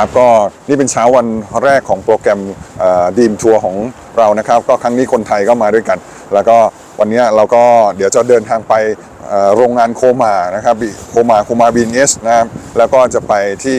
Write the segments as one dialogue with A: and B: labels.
A: ครับก็นี่เป็นเช้าวันแรกของโปรแกรมดีมทัวร์ของเรานะครับ ก็ครั้งนี้คนไทยก็มาด้วยกัน แล้วก็วันนี้เราก็เดี๋ยวจะเดินทางไปโรงงานโคมานะครับโคมาโคมาบีนเอสนะครับแล้วก็จะไปที่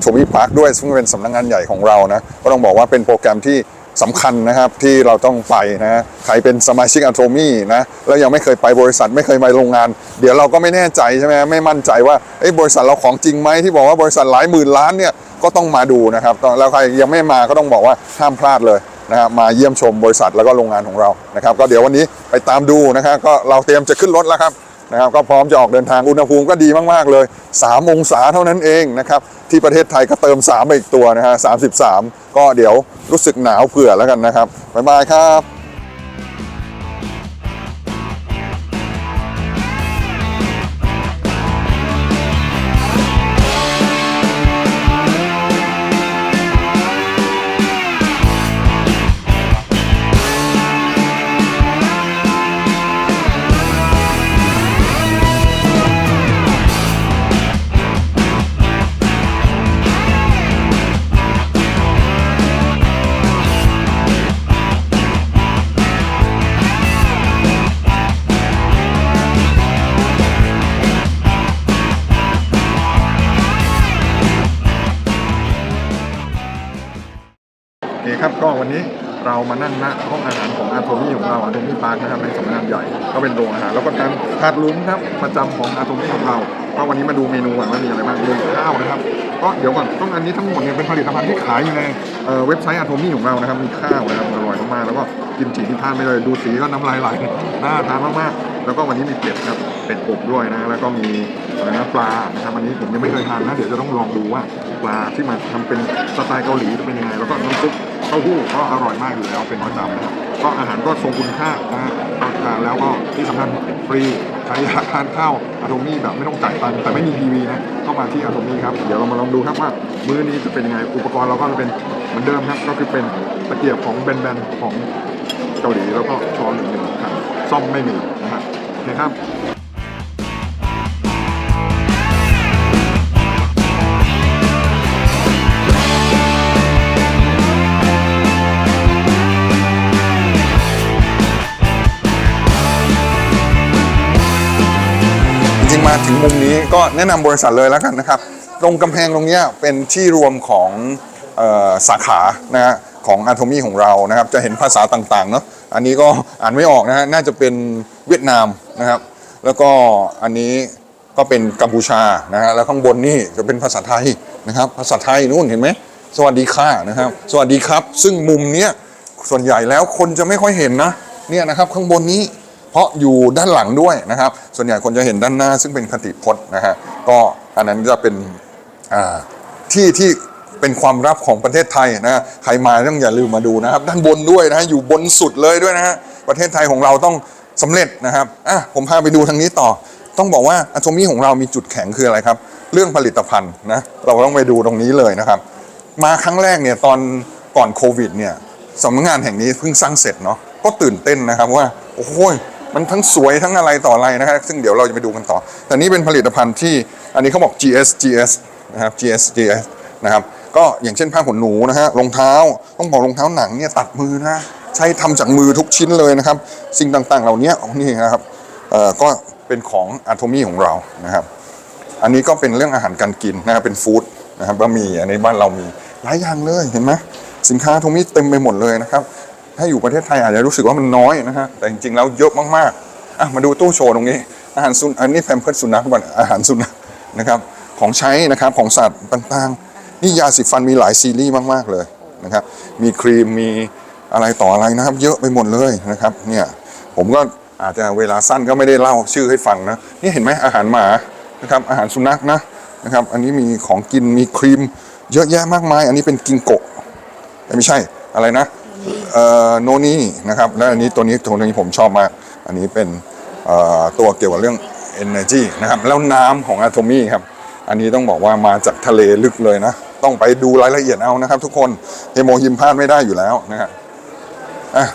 A: โทบี้พาร์คด้วยซึ่งเป็นสำนักงานใหญ่ของเรานะก็ต้องบอกว่าเป็นโปรแกรมที่ สำคัญนะครับที่เราต้องไปนะใครเป็นสมาชิกอะโทมี่นะแล้วยังไม่เคยไปบริษัทไม่เคยไปโรงงาน เดี๋ยวเราก็ไม่แน่ใจใช่ไหมไม่มั่นใจว่าเอ้บริษัทเราของจริงไหมที่บอกว่าบริษัทหลายหมื่นล้านเนี่ยก็ต้องมาดูนะครับแล้วใครยังไม่มาก็ต้องบอกว่าห้ามพลาดเลยนะครับมาเยี่ยมชมบริษัทแล้วก็โรงงานของเรานะครับ ก็เดี๋ยววันนี้ไปตามดูนะครับก็เราเตรียมจะขึ้นรถแล้วครับ นะครับก็พร้อมจะออกเดินทางอุณหภูมิก็ดีมากๆเลย 3 องศาเท่านั้นเองนะครับที่ประเทศไทยก็เติม3ไปอีกตัวนะฮะ33 ก็เดี๋ยวรู้สึกหนาวเผื่อแล้วกันนะครับบ๊ายบายครับ วันนี้เรามานั่งณห้องอาหารของอาโทมี่ของเราอาโทมี่พาร์คนะครับในสำนักงานใหญ่ก็เป็นโรงอาหารแล้วก็การถาดลุ้มครับประจำของอาโทมี่ของเราก็วันนี้มาดูเมนูก่อนว่ามีอะไรบ้างมีข้าวนะครับก็เดี๋ยวก่อนต้องอันนี้ทั้งหมดเนี่ยเป็นผลิตภัณฑ์ที่ขายอยู่ในเว็บไซต์อาโทมี่ของเรานะครับมีข้าวนะครับอร่อยมากๆแล้วก็กิมจิที่ทานไปเลยดูสีก็น้ำลายไหลน่าทานมากๆแล้วก็วันนี้มีเป็ดครับเป็ดอบด้วยนะแล้วก็มีอะไรนะปลานะครับอันนี้ผมยังไม่เคยทานนะเดี๋ยวจะต้องลองดูว่าปลาที่มาทำเป็นสไตล์เกาหลีจะเป็นยังไงแล้วก็น้ำซุป ต้าหู้ก็อร่อยมากอยู่แล้วเป็นประจำนะครับก็อาหารก็ทรงคุณค่านะก็ทานแล้วก็ที่สำคัญฟรีใครอยากทานข้าวอะโทมี่แบบไม่ต้องจ่ายตังค์แต่ไม่มีทีวีนะก็มาที่อะโทมี่ครับเดี๋ยวเรามาลองดูครับว่ามื้อนี้จะเป็นยังไงอุปกรณ์เราก็จะเป็นเหมือนเดิมครับ ก็คือเป็นตะเกียบของแบนๆของเกาหลีแล้วก็ช้อนหนึ่งๆครับซ่อมไม่มีนะฮะโอเคครับ มาถึงมุมนี้ก็แนะนำบริษัทเลยแล้วกันนะครับ ตรงกำแพงตรงนี้เป็นที่รวมของออสาขานะฮะของอาโทมี่ของเรานะครับ จะเห็นภาษาต่างๆเนาะอันนี้ก็อ่านไม่ออกนะฮะน่าจะเป็นเวียดนามนะครับ แล้วก็อันนี้ก็เป็นกัมพูชานะฮะแล้วข้างบนนี่จะเป็นภาษาไทยนะครับ ภาษาไทยนู่นเห็นไหมสวัสดีค่ะนะครับ สวัสดีครับ ซึ่งมุมเนี้ยส่วนใหญ่แล้วคนจะไม่ค่อยเห็นนะเนี่ยนะครับข้างบนนี้ เพราะอยู่ด้านหลังด้วยนะครับ ส่วนใหญ่คนจะเห็นด้านหน้าซึ่งเป็นคติพจน์นะฮะก็อันนั้นจะเป็นที่ที่เป็นความลับของประเทศไทยนะใครมาต้องอย่าลืมมาดูนะครับ ด้านบนด้วยนะฮะอยู่บนสุดเลยด้วยนะฮะประเทศไทยของเราต้องสำเร็จนะครับอะผมพาไปดูทางนี้ต่อ ต้องบอกว่าอะโทมี่ของเรามีจุดแข็งคืออะไรครับ เรื่องผลิตภัณฑ์นะเราต้องไปดูตรงนี้เลยนะครับ มาครั้งแรกเนี่ยตอนก่อนโควิดเนี่ยสำนักงานแห่งนี้เพิ่งสร้างเสร็จเนาะก็ตื่นเต้นนะครับว่าโอ้โหย มันทั้งสวยทั้งอะไรต่ออะไรนะครับซึ่งเดี๋ยวเราจะไปดูกันต่อ แต่นี่เป็นผลิตภัณฑ์ที่อันนี้เขาบอก GS GS นะครับ GS GS นะครับก็อย่างเช่นผ้าขนหนูนะฮะรองเท้าต้องบอกรองเท้าหนังเนี่ยตัดมือนะใช้ทำจากมือทุกชิ้นเลยนะครับ สิ่งต่างๆ เหล่านี้นี่นะครับเอ่อก็เป็นของอะโทมี่ของเรานะครับ อันนี้ก็เป็นเรื่องอาหารการกินนะครับเป็นฟู้ดนะครับบะหมี่อันนี้บ้านเรามีหลายอย่างเลยเห็นไหมสินค้าตรงนี้เต็มไปหมดเลยนะครับ ถ้าอยู่ประเทศไทยอาจจะรู้สึกว่ามันน้อยนะฮะแต่จริงๆแล้วเยอะมากๆอะมาดูตู้โชว์ตรงนี้ อาหารสุนอันนี้แพมเพิร์สสุนัขก่อนอาหารสุนัขนะครับของใช้นะครับของสัตว์ต่างๆนี่ยาสีฟันมีหลายซีรีส์มากๆเลยนะครับมีครีมมีอะไรต่ออะไรนะครับ เยอะไปหมดเลยนะครับเนี่ยผมก็อาจจะเวลาสั้นก็ไม่ได้เล่าชื่อให้ฟังนะนี่เห็นไหมอาหารหมานะครับอาหารสุนัขนะนะครับอันนี้มีของกินมีครีมเยอะแยะมากมาย อันนี้เป็นกิงโกะไม่ใช่อะไรนะ โนนี่นะครับแล้วอันนี้ตัวนี้ตัวนี้ผมชอบมาก อันนี้เป็นตัวเกี่ยวกับเรื่อง energy นะครับแล้วน้ำของอะโทมี่ครับอันนี้ต้องบอกว่ามาจากทะเลลึกเลยนะ ต้องไปดูรายละเอียดเอานะครับ ทุกคนเฮโมฮิมพลาดไม่ได้อยู่แล้วนะครับอะ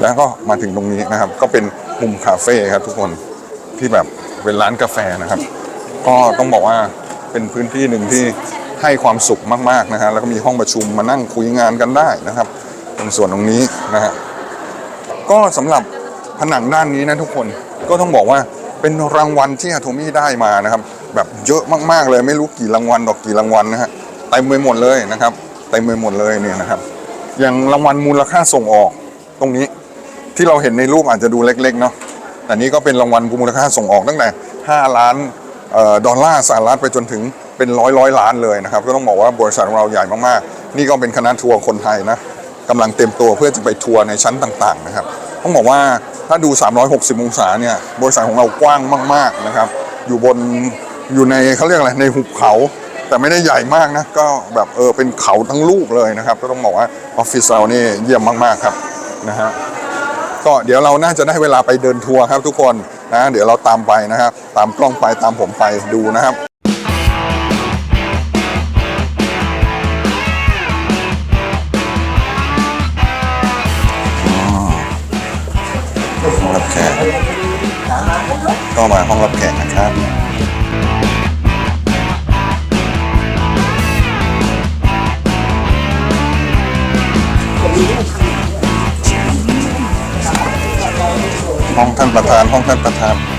A: แล้วก็มาถึงตรงนี้นะครับ ก็เป็นมุมคาเฟ่ครับทุกคนที่แบบเป็นร้านกาแฟนะครับ ก็ต้องบอกว่าเป็นพื้นที่หนึ่งที่ ให้ความสุขมากๆนะฮะแล้วก็มีห้องประชุมมานั่งคุยงานกันได้นะครับ ตรงส่วนตรงนี้นะฮะก็สำหรับผนังด้านนี้นะทุกคนก็ต้องบอกว่าเป็นรางวัลที่อะโทมี่ได้มานะครับ แบบเยอะมากๆเลยไม่รู้กี่รางวัลดอกกี่รางวัลนะฮะเต็มไปหมดเลยนะครับเต็มไปหมดเลยเนี่ยนะครับ อย่างรางวัลมูลค่าส่งออกตรงนี้ที่เราเห็นในรูปอาจจะดูเล็กๆเนาะแต่นี้ก็เป็นรางวัลมูลค่าส่งออกตั้งแต่ 5 ล้านออดอลลาร์สหรัฐไปจนถึง เป็นร้อยร้อยล้านเลยนะครับ ก็ต้องบอกว่าบริษัทของเราใหญ่มากๆ นี่ก็เป็นคณะทัวร์คนไทยนะกำลังเต็มตัวเพื่อจะไปทัวร์ในชั้นต่างๆนะครับ ต้องบอกว่าถ้าดู 360 องศาเนี่ยบริษัทของเรากว้างมากๆนะครับ อยู่บนอยู่ในเขาเรียกอะไรในหุบเขา แต่ไม่ได้ใหญ่มากนะก็แบบเออเป็นเขาทั้งลูกเลยนะครับ ก็ต้องบอกว่าออฟฟิศเรานี่เยี่ยมมากๆครับนะฮะก็เดี๋ยวเราน่าจะได้เวลาไปเดินทัวร์ครับทุกคนนะเดี๋ยวเราตามไปนะครับ ตามกล้องไปตามผมไปดูนะครับ รับแขกก็มาห้องรับแขกนะครับห้องท่านประธานห้องท่านประธาน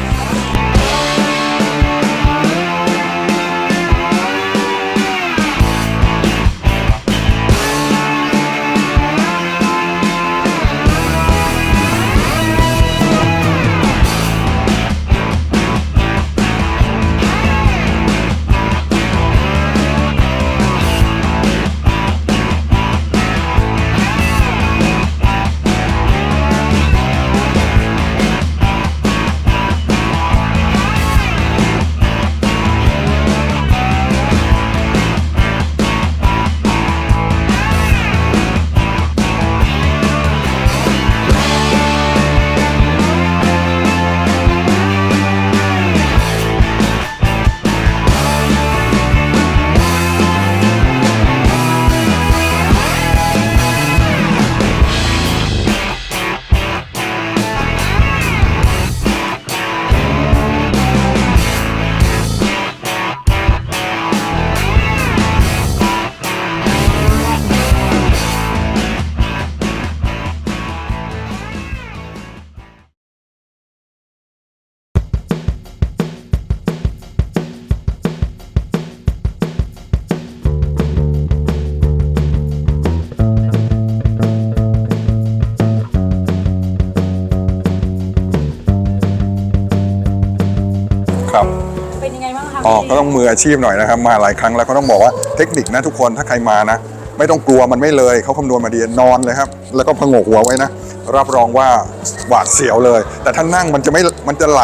A: อ๋อก็ต้องมืออาชีพหน่อยนะครับ มาหลายครั้งแล้วก็ต้องบอกว่าเทคนิคนะทุกคนถ้าใครมานะ ไม่ต้องกลัวมันไม่เลยเขาคำนวณมาดีนอนเลยครับ แล้วก็พงกหัวไว้นะ รับรองว่าหวาดเสียวเลย แต่ถ้านั่งมันจะไม่มันจะไหล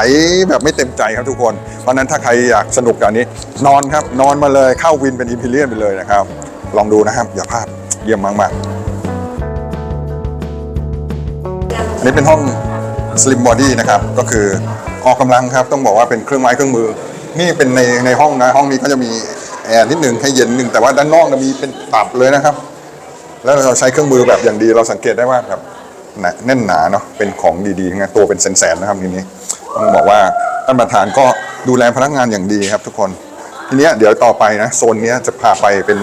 A: แบบไม่เต็มใจครับทุกคน เพราะนั้นถ้าใครอยากสนุกกับนี้ นอนครับนอนมาเลยเข้าวินเป็นอิมพีเรียนไปเลยนะครับ ลองดูนะครับ อย่าพลาดเยี่ยมมากๆอันนี้เป็นห้อง Slim Body นะครับ ก็คือออกกำลังครับ ต้องบอกว่าเป็นเครื่องไม้เครื่องมือ นี่เป็นในในห้องนะห้องนี้ก็จะมีแอร์นิดหนึ่งให้เย็นนิดนึงแต่ว่าด้านนอกจะมีเป็นตับเลยนะครับ แล้วเราใช้เครื่องมือแบบอย่างดีเราสังเกตได้ว่าแบบหนาแน่นหนาเนาะเป็นของดีๆทั้งนะตัวเป็นแสนๆนะครับทีนี้ต้องบอกว่าท่านประธานก็ดูแลพนักงานอย่างดีครับทุกคนทีเนี้ยเดี๋ยวต่อไปนะโซนนี้จะพาไปเป็น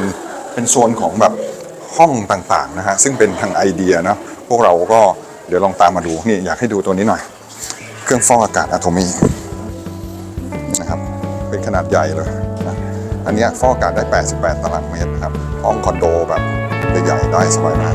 A: เป็นโซนของแบบห้องต่างๆนะฮะซึ่งเป็นทางไอเดียเนาะพวกเราก็เดี๋ยวลองตามมาดูนี่อยากให้ดูตัวนี้หน่อย เครื่องฟอกอากาศอะโทมี เป็นขนาดใหญ่เลยนะอันนี้ฟอกอากาศได้ 88 ตารางเมตรนะครับห้องคอนโดแบบใหญ่ๆได้สบายมาก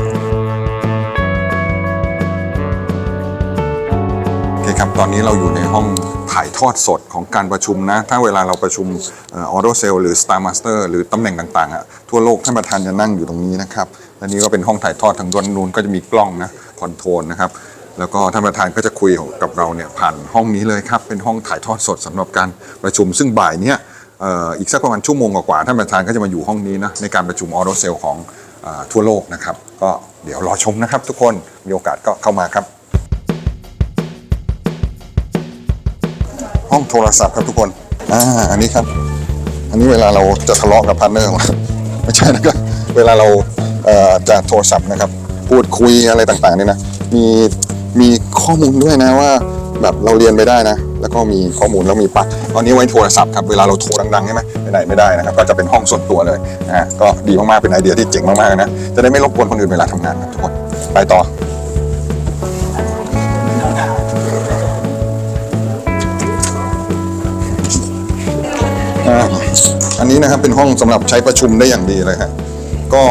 A: โอเคครับ ตอนนี้เราอยู่ในห้องถ่ายทอดสดของการประชุมนะ ถ้าเวลาเราประชุมออโตเซลหรือ Star Master หรือตำแหน่งต่างๆอะทั่วโลกท่านประธานจะนั่งอยู่ตรงนี้นะครับและนี่ก็เป็นห้องถ่ายทอดทางด้านนู้นก็จะมีกล้องนะคอนโทรลนะครับ แล้วก็ท่านประธานก็จะคุยกับเราเนี่ยผ่านห้องนี้เลยครับ เป็นห้องถ่ายทอดสดสำหรับการประชุม ซึ่งบ่ายเนี้ยอีกสักประมาณชั่วโมงกว่าท่านประธานก็จะมาอยู่ห้องนี้นะในการประชุมออโตเซลของอทั่วโลกนะครับ ก็เดี๋ยวรอชมนะครับ ทุกคนมีโอกาสก็เข้ามาครับ ห้องโทรศัพท์ครับทุกคนอ่าอันนี้ครับ อันนี้เวลาเราจะทะเลาะกับพาร์ทเนอร์ไม่ใช่นะครับเวลาเราจะโทรศัพท์นะครับ พูดคุยอะไรต่างๆเนี่ยนะมี มีข้อมูลด้วยนะว่า แบบเราเรียนไปได้นะ แล้วก็มีข้อมูลแล้วมีปลั๊กตอนนี้ไว้โทรศัพท์ครับเวลาเราโทรดังๆใช่ไหมไปไหนไม่ได้นะครับก็จะเป็นห้องส่วนตัวเลยนะฮะก็ดีมากๆเป็นไอเดียที่เจ๋งมากๆนะจะได้ไม่รบกวนคนอื่นเวลาทำงานครับทุกคนไปต่ออ่าอันนี้นะครับเป็นห้องสำหรับใช้ประชุมได้อย่างดีเลยฮะก็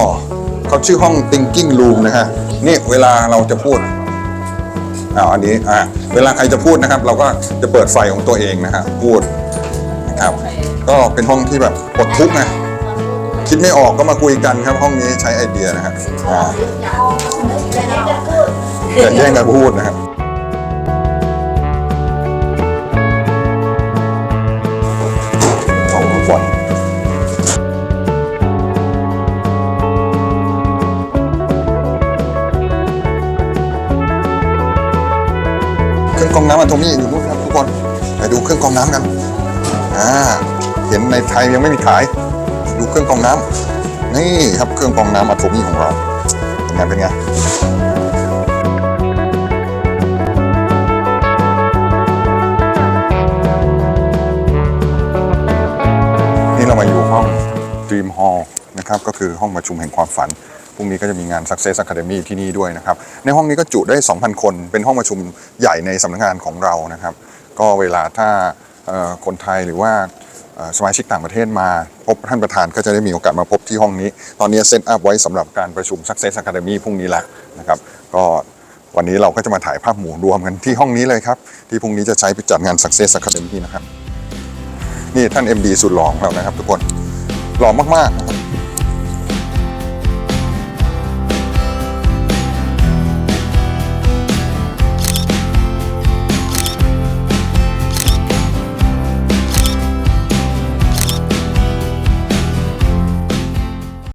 A: เขาชื่อห้อง thinking room นะฮะนี่เวลาเราจะพูด อ่าอันนี้อ่าเวลาใครจะพูดนะครับ เราก็จะเปิดไฟของตัวเองนะฮะพูดนะครับก็เป็นห้องที่แบบปลดทุกข์นะคิดไม่ออกก็มาคุยกันครับ ห้องนี้ใช้ไอเดียนะฮะอ่าแต่แย่งกันพูดนะครับ รื่องกรองน้ำอันโทมี่อยู่นู่นครับทุกคนไปดูเครื่องกรองน้ำกันอ่าเห็นในไทยยังไม่มีขาย ดูเครื่องกรองน้ำนี่ครับเครื่องกรองน้ำอัตโทมี่ของเราเป็นไงเป็นไงนี่เรามาอยู่ห้อง Dream Hall นะครับก็คือห้องประชุมแห่งความฝัน พรุ่งนี้ก็จะมีงาน Success Academy ที่นี่ด้วยนะครับ ในห้องนี้ก็จุได้ 2,000 คน เป็นห้องประชุมใหญ่ในสำนักงานของเรานะครับ ก็เวลาถ้าคนไทยหรือว่าสมาชิกต่างประเทศมาพบท่านประธานก็จะได้มีโอกาสมาพบที่ห้องนี้ ตอนนี้เซตอัพไว้สำหรับการประชุม Success Academy พรุ่งนี้แล้วนะครับ ก็วันนี้เราก็จะมาถ่ายภาพหมู่รวมกันที่ห้องนี้เลยครับ ที่พรุ่งนี้จะใช้ไปจัดงาน Success Academy นะครับ นี่ท่าน MD สุดหล่อของเรานะครับทุกคนหล่อมากๆ